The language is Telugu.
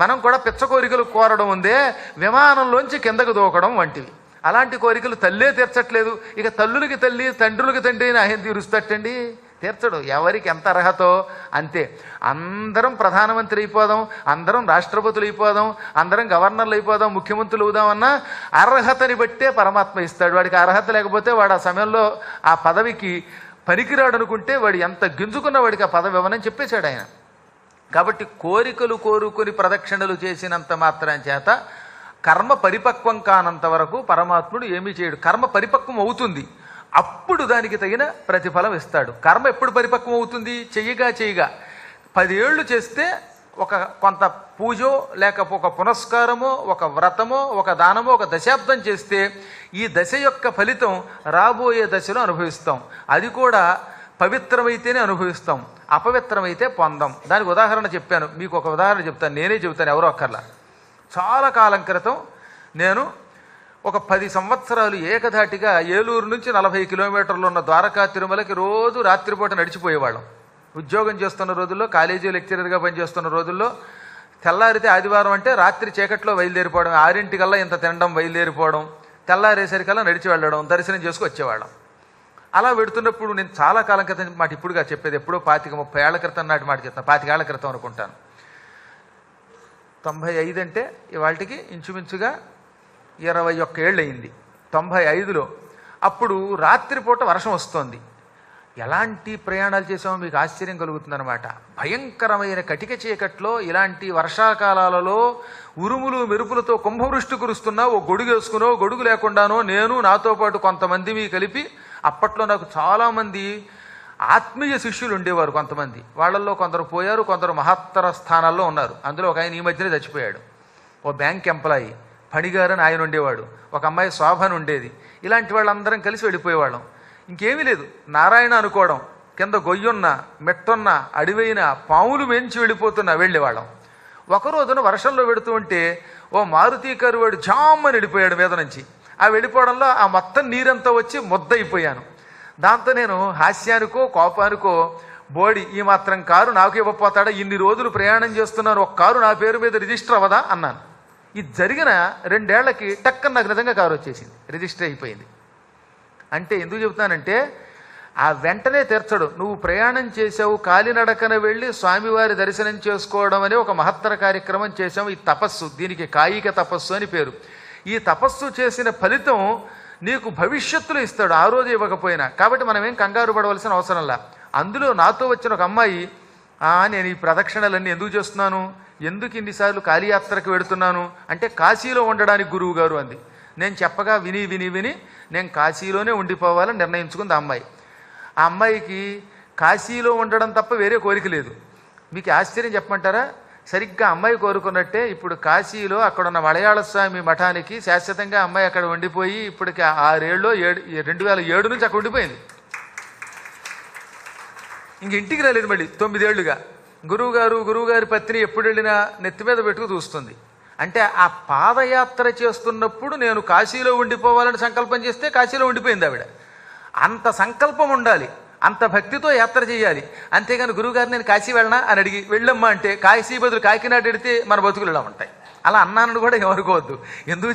మనం కూడా పిచ్చ కోరికలు కోరడం ఉందే విమానంలోంచి కిందకు దూకడం వంటివి. అలాంటి కోరికలు తల్లే తీర్చట్లేదు. ఇక తల్లులకి తల్లి తండ్రులకి తండ్రి అని ఆయన తీరుస్తట్టండి తీర్చడు. ఎవరికి ఎంత అర్హతో అంతే. అందరం ప్రధానమంత్రి అయిపోదాం అందరం రాష్ట్రపతులు అయిపోదాం అందరం గవర్నర్లు అయిపోదాం ముఖ్యమంత్రులు అవుదామన్నా అర్హతని బట్టే పరమాత్మ ఇస్తాడు. వాడికి అర్హత లేకపోతే వాడు ఆ సమయంలో ఆ పదవికి పనికిరాడు అనుకుంటే వాడు ఎంత గింజుకున్న వాడికి ఆ పదవి ఇవ్వనని చెప్పేశాడు ఆయన. కాబట్టి కోరికలు కోరుకొని ప్రదక్షిణలు చేసినంత మాత్రం చేత కర్మ పరిపక్వం కానంత వరకు పరమాత్ముడు ఏమీ చేయడు. కర్మ పరిపక్వం అవుతుంది. అప్పుడు దానికి తగిన ప్రతిఫలం ఇస్తాడు. కర్మ ఎప్పుడు పరిపక్వం అవుతుంది? చెయ్యగా చెయ్యగా. పదేళ్ళు చేస్తే ఒక కొంత పూజో లేక ఒక పునస్కారమో ఒక వ్రతమో ఒక దానమో ఒక దశాబ్దం చేస్తే ఈ దశ యొక్క ఫలితం రాబోయే దశలో అనుభవిస్తాం. అది కూడా పవిత్రమైతేనే అనుభవిస్తాం అపవిత్రమైతే పొందాం. దానికి ఉదాహరణ చెప్పాను. మీకు ఒక ఉదాహరణ చెప్తాను. నేనే చెబుతాను ఎవరో ఒక్కర్లా. చాలా కాలం క్రితం నేను ఒక పది సంవత్సరాలు ఏకధాటిగా ఏలూరు నుంచి నలభై కిలోమీటర్లు ఉన్న ద్వారకా తిరుమలకి రోజు రాత్రిపూట నడిచిపోయేవాళ్ళం. ఉద్యోగం చేస్తున్న రోజుల్లో కాలేజీ లెక్చరర్గా పనిచేస్తున్న రోజుల్లో తెల్లారితే ఆదివారం అంటే రాత్రి చీకట్లో బయలుదేరిపోవడం ఆరింటికల్లా ఇంత తినడం బయలుదేరిపోవడం తెల్లారేసరికల్లా నడిచి వెళ్ళడం దర్శనం చేసుకు వచ్చేవాళ్ళం అలా పెడుతున్నప్పుడు నేను చాలా కాలం క్రితం మాట ఇప్పుడుగా చెప్పేది ఎప్పుడో పాతిక ముప్పై ఏళ్ళ క్రితం నాటి మాట చెప్తాను. పాతికేళ్ళ క్రితం అనుకుంటాను. తొంభై ఐదు అంటే ఇవాళకి ఇంచుమించుగా ఇరవై ఒక్క ఏళ్ళు అయింది. తొంభై ఐదులో అప్పుడు రాత్రిపూట వర్షం వస్తోంది. ఎలాంటి ప్రయాణాలు చేసామో మీకు ఆశ్చర్యం కలుగుతుందన్నమాట. భయంకరమైన కటిక చీకట్లో ఇలాంటి వర్షాకాలాలలో ఉరుములు మెరుపులతో కుంభవృష్టి కురుస్తున్నా ఓ గొడుగు వేసుకునో గొడుగు లేకుండానో నేను నాతో పాటు కొంతమంది మీ కలిపి అప్పట్లో నాకు చాలామంది ఆత్మీయ శిష్యులు ఉండేవారు కొంతమంది. వాళ్ళల్లో కొందరు పోయారు కొందరు మహత్తర స్థానాల్లో ఉన్నారు. అందులో ఒక ఆయన ఈ మధ్యనే చచ్చిపోయాడు. ఓ బ్యాంక్ ఎంప్లాయీ పణిగారని ఆయన ఉండేవాడు. ఒక అమ్మాయి శోభన్ ఉండేది. ఇలాంటి వాళ్ళందరం కలిసి వెళ్ళిపోయేవాళ్ళం. ఇంకేమీ లేదు. నారాయణ అనుకోవడం కింద గొయ్యున్న మెట్టున్న అడివైన పాములు మెంచి వెళ్ళిపోతున్నా వెళ్ళేవాళ్ళం. ఒక రోజున వర్షంలో పెడుతూ ఉంటే ఓ మారుతీ కరువాడు జామ్మని వెళ్ళిపోయాడు మీద నుంచి. ఆ వెళ్ళిపోవడంలో ఆ మొత్తం నీరంతా వచ్చి ముద్దయిపోయాను. దాంతో నేను హాస్యానికో కోపానికో బోడి ఈ మాత్రం కారు నాకు ఇవ్వపోతాడా? ఇన్ని రోజులు ప్రయాణం చేస్తున్నాను ఒక కారు నా పేరు మీద రిజిస్టర్ అవ్వదా? అన్నాను. ఇది జరిగిన రెండేళ్ళకి టక్కన నాకు నిజంగా కారు వచ్చేసింది. రిజిస్టర్ అయిపోయింది. అంటే ఎందుకు చెబుతానంటే ఆ వెంటనే తీర్చడు. నువ్వు ప్రయాణం చేసావు కాలినడకన వెళ్ళి స్వామివారి దర్శనం చేసుకోవడం అనే ఒక మహత్తర కార్యక్రమం చేసావు ఈ తపస్సు దీనికి కాయిక తపస్సు అని పేరు. ఈ తపస్సు చేసిన ఫలితం నీకు భవిష్యత్తులో ఇస్తాడు ఆ రోజు ఇవ్వకపోయినా. కాబట్టి మనం ఏం కంగారు పడవలసిన అవసరంలా అందులో నాతో వచ్చిన ఒక అమ్మాయి నేను ఈ ప్రదక్షిణలన్నీ ఎందుకు చేస్తున్నాను? ఎందుకు ఇన్నిసార్లు కాళీయాత్రకు వెడుతున్నాను? అంటే కాశీలో ఉండడానికి గురువు గారు అంది. నేను చెప్పగా విని విని విని నేను కాశీలోనే ఉండిపోవాలని నిర్ణయించుకుంది ఆ అమ్మాయి. ఆ అమ్మాయికి కాశీలో ఉండడం తప్ప వేరే కోరిక లేదు. మీకు ఆశ్చర్యం చెప్పమంటారా? సరిగ్గా అమ్మాయి కోరుకున్నట్టే ఇప్పుడు కాశీలో అక్కడున్న మలయాళ స్వామి మఠానికి శాశ్వతంగా అమ్మాయి అక్కడ ఉండిపోయి ఇప్పటికి ఆరేళ్ళు ఏడు రెండు వేల ఏడు నుంచి అక్కడ ఉండిపోయింది. ఇంక ఇంటికి రాలేదు మళ్ళీ తొమ్మిదేళ్ళుగా గురువుగారు గురువుగారి పత్ని ఎప్పుడు వెళ్ళినా నెత్తి మీద పెట్టుకు చూస్తుంది. అంటే ఆ పాదయాత్ర చేస్తున్నప్పుడు నేను కాశీలో ఉండిపోవాలని సంకల్పం చేస్తే కాశీలో ఉండిపోయింది ఆవిడ. అంత సంకల్పం ఉండాలి. అంత భక్తితో యాత్ర చేయాలి. అంతేగాని గురువుగారు నేను కాశీ వెళ్ళనా? అని అడిగి వెళ్ళమ్మా అంటే కాశీ బదులు కాకినాడ ఎడితే మన బతుకులు ఇలా ఉంటాయి. అలా అన్నాను కూడా ఎవరుకోవద్దు ఎందుకు